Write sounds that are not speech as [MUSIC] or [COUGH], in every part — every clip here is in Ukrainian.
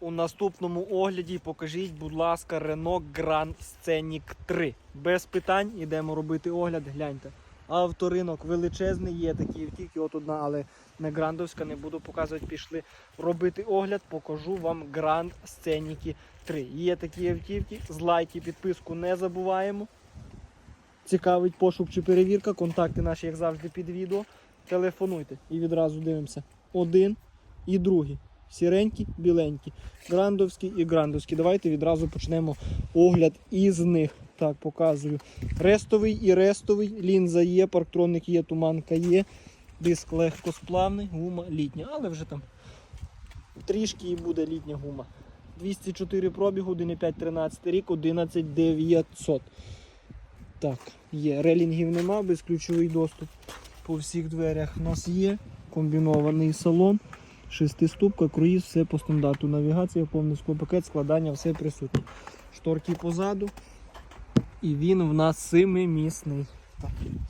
У наступному огляді покажіть, будь ласка, Renault Grand Scenic 3. Без питань йдемо робити огляд. Гляньте. Авторинок величезний, є такі тільки от одна, але не грандовська, не буду показувати. Пішли робити огляд, покажу вам Grand Scenic 3. Є такі автівки, з лайки, підписку не забуваємо. Цікавить пошук чи перевірка. Контакти наші, як завжди, під відео. Телефонуйте і відразу дивимося. Один і другий. Сіренькі, біленькі, грандовські і грандовські. Давайте відразу почнемо огляд із них. Так, показую. Рестовий і рестовий. Лінза є, парктроник є, туманка є. Диск легкосплавний, гума літня, але вже там трішки і буде літня гума. 204 пробігу, 1,5 13 рік, 11900. Так, є. Релінгів нема, безключовий доступ по всіх дверях у нас є. Комбінований салон. Шестиступка, круїз, все по стандарту. Навігація, повний склопакет, складання, все присутнє. Шторки позаду. І він в нас семимісний.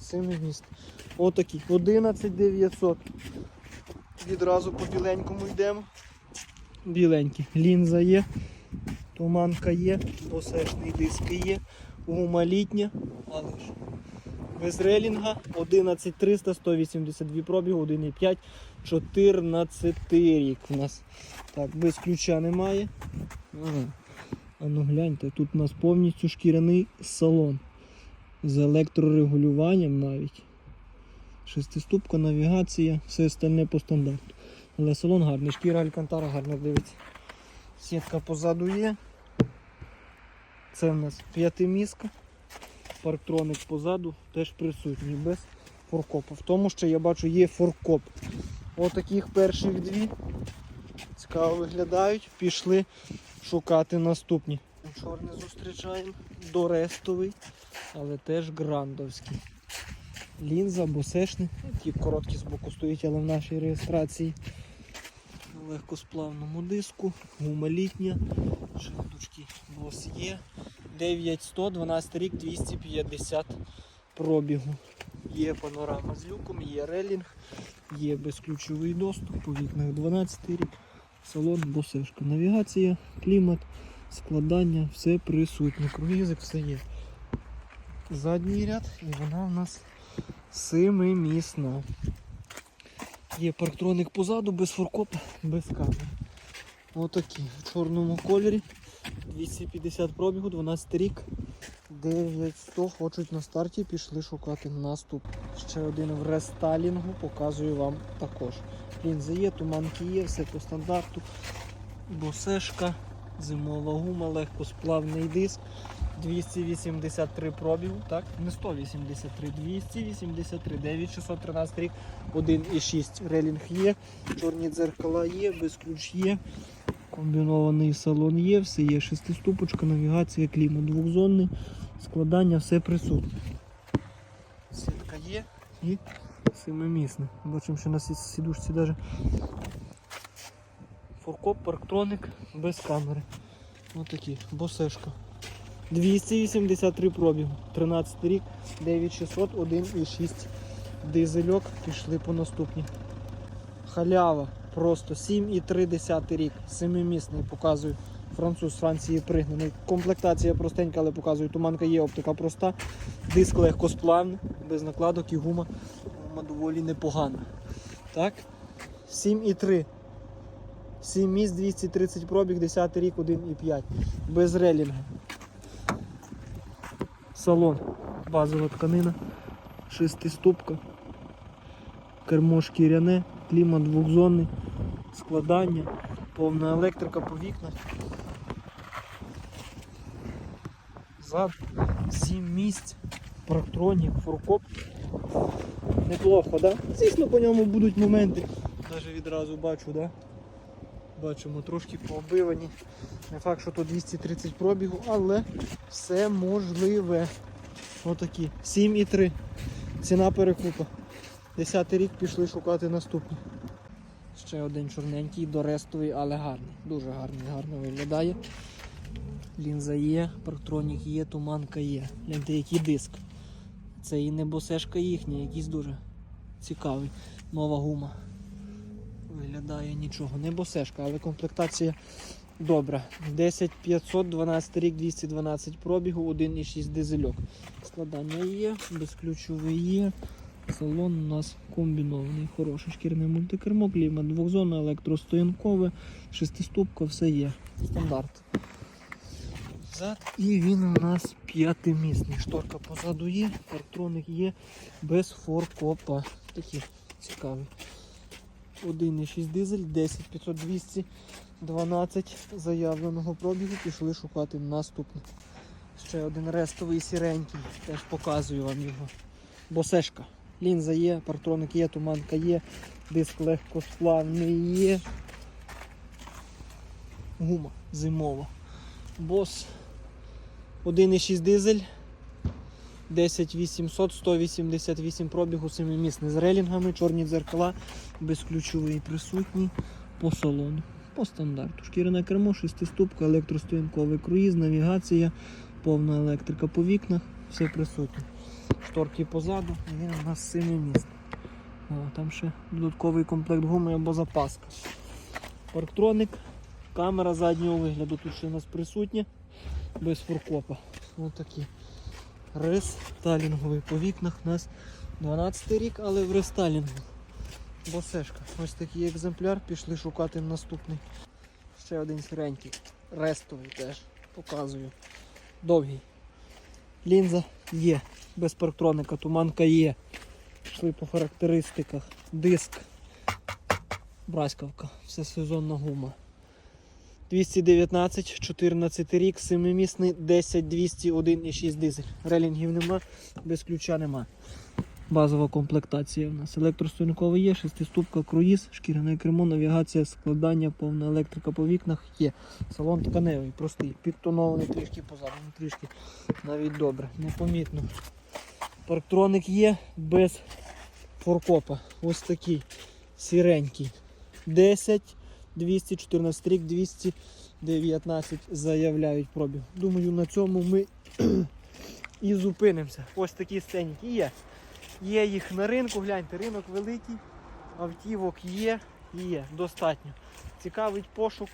Семимісний. Отакий. 11900. Відразу по біленькому йдемо. Біленький. Лінза є, туманка є, посешний диск є, гума літня, але ж без релінга 11300, 182 пробігу, 1,5, 14 рік у нас. Так, без ключа немає. Ага. А ну гляньте, тут у нас повністю шкіряний салон. З електрорегулюванням навіть. Шестиступка, навігація, все остальне по стандарту. Але салон гарний, шкіра Алькантара гарно дивиться. Сітка позаду є. Це в нас п'ятиміска. Парктроник позаду теж присутній, без форкопу. В тому, що я бачу, є форкоп. Отаких перших дві. Цікаво виглядають. Пішли шукати наступні. Чорний зустрічаємо. Дорестовий, але теж грандовський. Лінза, босешний. Ті короткі з боку стоїть, але в нашій реєстрації. На легкосплавному диску, гума літня, шилдочки бос є. 9100, 12 рік, 250 пробігу. Є панорама з люком, є релінг, є безключовий доступ, по вікнах 12 рік, салон, босешка, навігація, клімат, складання, все присутнє. Круїзик, все є. Задній ряд і вона у нас семимісна. Є парктроник позаду, без форкопа, без камери. Отакі в чорному кольорі. 250 пробігу, 12 рік. 900 хочуть на старті, пішли шукати наступ. Ще один в рестайлінгу, показую вам також. Лінзи є, туманки є, все по стандарту. Босешка, зимова гума, легкосплавний диск. 283 пробігу, так? Не 183, 283, 9613 рік, 1,6 релінг є, чорні дзеркала є, без ключ є. Комбінований салон є, все є, шестиступочка, навігація, клімат двохзонний, складання, все присутнє. Сітка є і семимісне. Бачимо, що на сі- сідушці навіть форкоп, парктроник без камери. Ось такі, босешка. 283 пробігу, 13 рік, 9600, 1,6 дизельок, пішли по наступні. Халява, просто 7,3 рік, семимісний, показую. Француз з Франції пригнаний. Комплектація простенька, але показую. Туманка є, оптика проста. Диск легкосплавний, без накладок і гума. Гума доволі непогана. Так? 7,3. 7 місць, 230 пробіг, 10 рік, 1,5. Без релінга. Салон. Базова тканина. Шестиступка. Кермо шкіряне, клімат двохзонний, складання, повна електрика по вікнах. Зад, 7 місць, парктронік, фуркоп. Неплохо, да? Звісно, по ньому будуть моменти. Навіть відразу бачу, да? Бачимо, трошки пооббивані. Не факт, що то 230 пробігу, але все можливе. Отакі. 7,3. Ціна перекупа. 10 рік пішли шукати наступні. Ще один чорненький, дорестовий, але гарний. Дуже гарний, гарно виглядає. Лінза є, парктронік є, туманка є. Гляньте, який диск. Це і не босешка їхня, якийсь дуже цікавий. Нова гума. Виглядає нічого. Не босешка, але комплектація Добре. 10500, 12 рік, 212 пробігу, 1,6 дизельок. Складання є, безключовий є. Салон у нас комбінований, хороше шкірне мультикермо, клімат двохзонне, електростоянкове, шестиступка, все є. Стандарт. Зад. І він у нас п'ятимісний. Шторка позаду є, парктроник є, без форкопа. Такий цікавий. 1,6 дизель, 10 500 200 12 заявленого пробігу. Пішли шукати наступний. Ще один рестовий сіренький. Теж показую вам його. Босешка. Лінза є, партроник є, туманка є, диск легкосплавний є. Гума зимова. Бос 1,6 дизель. 10800, 188 пробігу, 7 з релінгами, чорні дзеркала, безключовий присутній по салону. По стандарту. Шкіряне кермо, шестиступка, електростоянковий круїз, навігація, повна електрика по вікнах, все присутнє. Шторки позаду, і у нас семимісний. О, там ще додатковий комплект гуми або запаска. Парктроник, камера заднього вигляду тут ще у нас присутня, без фуркопа. Ось такі. Рис по вікнах у нас 12 рік, але в рестайлінгу. Босешка. Ось такий екземпляр, пішли шукати наступний. Ще один сіренький. Рестовий теж. Показую. Довгий. Лінза є. Без парктроника, туманка є. Пішли по характеристиках. Диск. Браськавка. Все сезонна гума. 219, 14 рік, 7-місний, 10 200, 1,6 дизель. Релінгів нема, без ключа нема. Базова комплектація у нас. Електростоянковий є, шестиступка, круїз, шкіряне кермо, навігація, складання, повна електрика по вікнах є. Салон тканевий, простий, підтонований трішки позаду, трішки навіть добре, непомітно. Парктроник є без форкопа. Ось такий сіренький. 10, 214 рік, 219 заявляють пробіг. Думаю, на цьому ми [CLEARS THROAT] і зупинимося. Ось такі сценіки є. Є їх на ринку, гляньте, ринок великий, автівок є, є, достатньо. Цікавить пошук,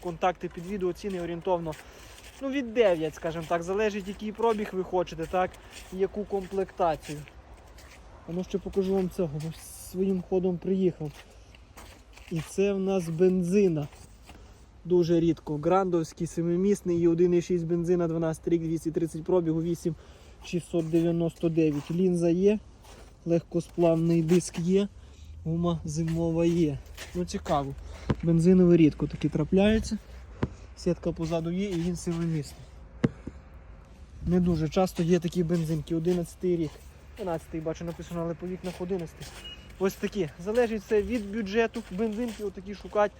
контакти під відео, ціни орієнтовно. Ну, від 9, скажімо так, залежить, який пробіг ви хочете, так, і яку комплектацію. А ну ще покажу вам цього, бо своїм ходом приїхав. І це в нас бензина. Дуже рідко. Грандовський семимісний і 1,6 бензина, 12 рік, 230 пробігу, 8699. Лінза є, легкосплавний диск є, гума зимова є. Ну цікаво. Бензиновий рідко такі трапляються. Сітка позаду є і він семимісний. Не дуже часто є такі бензинки. 11 рік. 12-й бачу написано, але по вікнах 11. Ось такі. Залежить все від бюджету. Бензинки отакі шукати.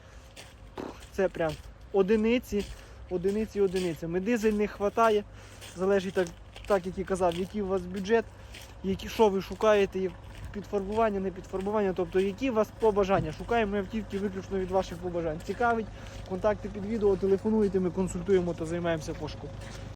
Це прям одиниці, одиниці, одиницями. Дизель не вистачає. Залежить так, так, як і казав, який у вас бюджет, які, що ви шукаєте, підфарбування, не підфарбування, тобто які у вас побажання. Шукаємо автівки виключно від ваших побажань. Цікавить, контакти під відео, телефонуйте, ми консультуємо та займаємося пошуком.